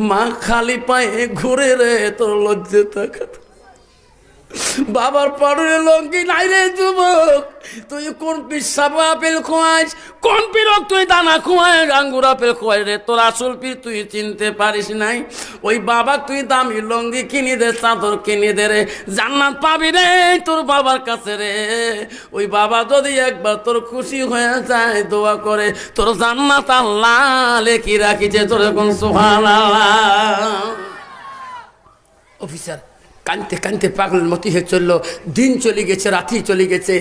মা খালি পায়ে ঘুরে রে তোর লজ্জে থাকা বাবার পরে লঙ্কি নাই রে যুবক। তুই কোন পিসাব আপেল খোয়াইস? কোন পিরক তুই দানা খোয়াই আঙ্গুর আপেল খোয়াই রে। তোর আসল পীর তুই চিনতে পারিস নাই। ওই বাবা তুই দামি লঙ্গি কিনে দে, চাদর কিনে দে রে। জান্নাত পাবি রে তোর বাবার কাছে রে। ওই বাবা যদি একবার তোর খুশি হয়ে যায়, দোয়া করে, তোর জান্নাত আল্লাহ লেখি রাখিছে, তোর কোন সোহান অফিসার কানতে কানতে পাগলের মতো হয়ে চলল। দিন চলে গেছে, রাতি চলে গেছে।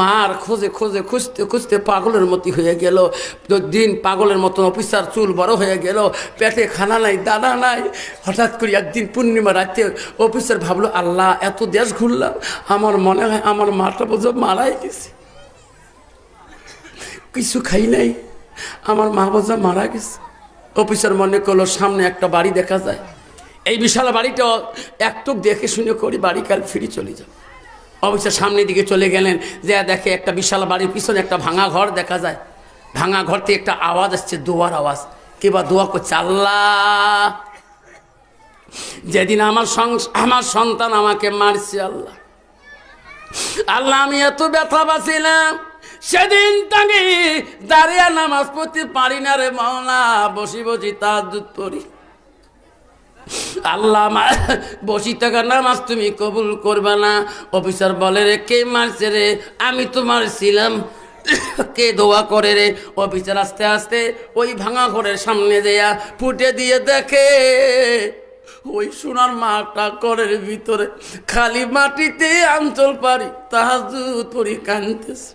মার খোঁজে খোঁজে খুঁজতে খুঁজতে পাগলের মতো হয়ে গেল। দিন পাগলের মতো অফিসার চুল বড় হয়ে গেল। পেটে খানা নাই, দানা নাই। হঠাৎ করে একদিন পূর্ণিমা রাতে অফিসার ভাবলো, আল্লাহ, এত দেশ ঘুরলাম। আমার মনে হয় আমার মাটা বোঝো মারাই গেছে। কিছু খাই নাই। আমার মা বোঝা মারা গেছে। অফিসার মনে করল, সামনে একটা বাড়ি দেখা যায়। এই বিশাল বাড়িটা একটুক দেখে শুনে করি, বাড়ি কাল ফিরে চলে যাব অবশ্য সামনের দিকে চলে গেলেন, যে দেখে একটা বিশাল বাড়ির পিছনে একটা ভাঙা ঘর দেখা যায়। ভাঙা ঘর থেকে একটা আওয়াজ আসছে, দোয়ার আওয়াজ। কে বা দোয়া করছে? আল্লাহ! যেদিন আমার আমার সন্তান আমাকে মারছে, আল্লাহ। আল্লাহ, আমি এত ব্যথা বাঁচিলাম সেদিন তাকে দাঁড়িয়ে নামাজ পড়তে পারি না রে, মাওলা, বসি বসি তার দুধ পড়ি আল্লাহ বসি থাকা নামাজ তুমি কবুল করবে না। অফিসার বলে রে, কে মারছে রে? আমি তো মারছিলাম। কে দোয়া করে রে? অফিসার আস্তে আস্তে ওই ভাঙা ঘরের সামনে দেয়া ফুটে দিয়ে দেখে, ওই সোনার মাটা ঘরের ভিতরে খালি মাটিতে আঞ্চল পারি তাহাজু তরি কানতেছে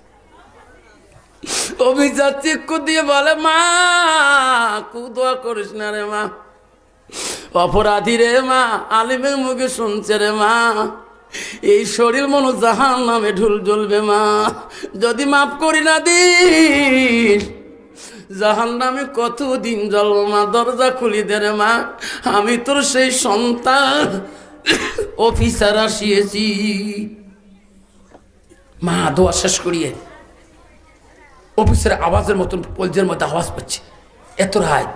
অভিজাত চিক্কু দিয়ে বলে, মা, কু দোয়া করিস না রে মা। অপরাধী রে মা আলিমের মুখে শুনছে রে মা। এই শরীর মনো জাহান নামে ঢুল জ্বলবে মা। যদি মাফ করি না দিস, জাহান নামে কতদিন জ্বলব মা? দরজা খুলি দে রে মা। আমি তোর সেই সন্তান, অফিসার আসিয়েছি। মা, দোয়া শেষ করিয়ে অফিসের আওয়াজের মতন, পলজের মধ্যে আওয়াজ পাচ্ছে। এত রায়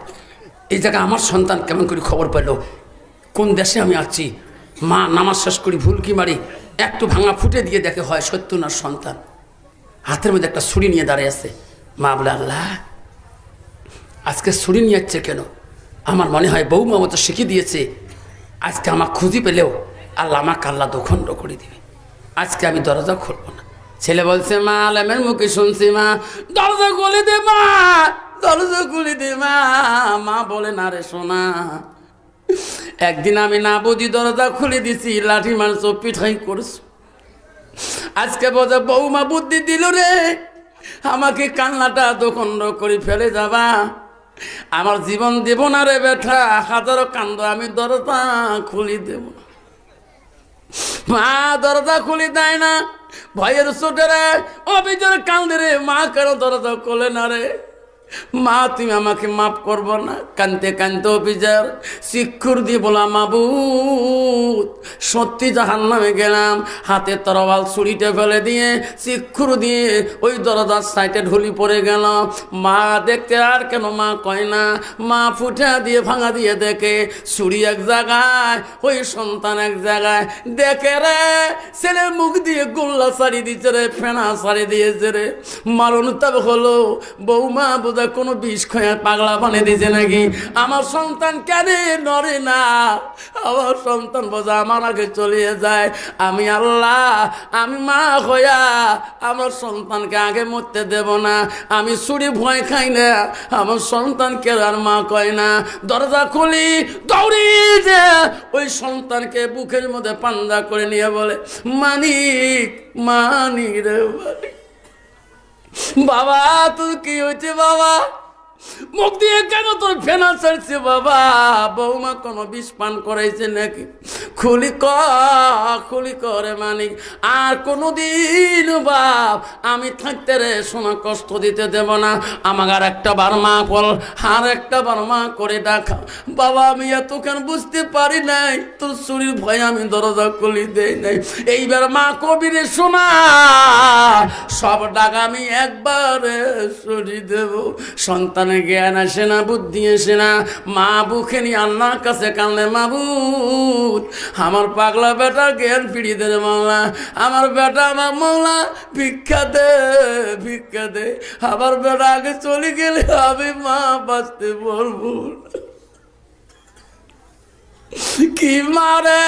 এই জায়গায় আমার সন্তান কেমন করে খবর পেল? কোন দেশে আমি আছি? মা নামাজ শেষ করি ভুলকি মারি? একটু ভাঙা ফুটে দিয়ে দেখে হয় সত্য না সন্তান। হাতের মধ্যে একটা ছুরি নিয়ে দাঁড়িয়ে আছে। মা বলে, আল্লাহ, আজকে ছুরি নিয়ে যাচ্ছে কেন? আমার মনে হয় বৌমা মতো শিখিয়ে দিয়েছে, আজকে আমার খুঁজি পেলেও আল্লাহ আমার কাল্লা দোখণ্ড করে দিবে। আজকে আমি দরজা খুলবো না। ছেলে বলছে, মা, আলামের মুখে শুনছি, মা, দরজা খুলে দে, মা। দরজা খুলে দে মা। বলে, না রে সোনা, একদিন আমি না বুঝি দরজা খুলে দিছি, লাঠি মারছো, পিঠাই করছ। আজকে বোঝা বৌমা বুদ্ধি দিল রে। আমাকে কান্নাটা দোখণ্ড করে ফেলে যাবা। আমার জীবন দেব না রে বেঠা হাজারো কান্দ আমি দরজা খুলি দেব মা দরজা খুলি দেয় না, ভয়ের ছোটে রে অভিযোগ কান্দে রে। মা কেন দরজা খোলে না রে? মা, তুমি আমাকে মাফ করব না। কানতে কানতে অফিসার, শিক্ষুর দিয়ে বলা মাবুত সত্যি জাহান নামে গেলাম। হাতে তরবাল ছুরিটা ফেলে দিয়ে শিক্ষুর দিয়ে ওই দরজার সাইডে ঢুলি পড়ে গেল। মা দেখতে আর কেন মা কয় না। মা ফুটা দিয়ে ভাঙা দিয়ে দেখে, ছুরি এক জায়গায়, ওই সন্তান এক জায়গায়। দেখে রে, ছেলে মুখ দিয়ে গোল্লা শাড়ি দিচ্ছে রে, ফেনা শাড়ি দিয়েছে রে। মারণ তবে হলো, বৌমা বোধহয় কোনো বিষ খয়া পাগলা বানিয়ে দিছে নাকি? আমার সন্তান কেন নড়ে না। আমার সন্তান বোঝা আমার আগে চলিয়ে যায়। আমি আল্লাহ, আমি মা হইয়া আমার সন্তানকে আগে মরতে দেব না। আমি ছুরি ভয় খাই না। আমার সন্তানকে আর মা কয় না। দরজা খুলি, দৌড়ি যে ওই সন্তানকে বুকের মধ্যে পান্দা করে নিয়ে বলে, মানিক মানিক রে মানিক। বাবা, তোর কি হয়েছে বাবা? মুখ দিয়ে কেন তোর ফেনা ছাড়ছে বাবা? বৌমা কোনো বিষ পান করাইছে নাকি? খুলি খুলি করে মানিক আর কোনো দিন বাপ, আমি থাকতে রে শোনা কষ্ট দিতে দেব না। আমাকে আর একটা বার মা বল, আর একটা বার মা করে ডাকা। বাবা, আমি এতক্ষণ বুঝতে পারি নাই, তোর শরীর ভয় আমি দরজা খুলি দেই নাই। এইবার মা কবিরে শোনা সব ডাক আমি একবারে সরি দেব। সন্তানের জ্ঞান আসে না, বুদ্ধি আসে না। মা বুকে নিয়ে আল্লাহর কাছে কানলে মাবুদ আমার পাগলা বেটা জ্ঞান ফিরিয়ে দে রে মাওলা। আমার বেটা আমার মাওলা, ভিক্ষা দে ভিক্ষা দে। আমার বেটা আগে চলে গেলে আমি মা বাঁচতে বলব। কি মারে?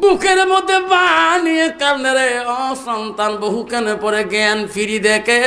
বুকের মধ্যে বানিয়ে কান্দে রে। অসন্তান বহু কেন পরে জ্ঞান ফিরি দেখে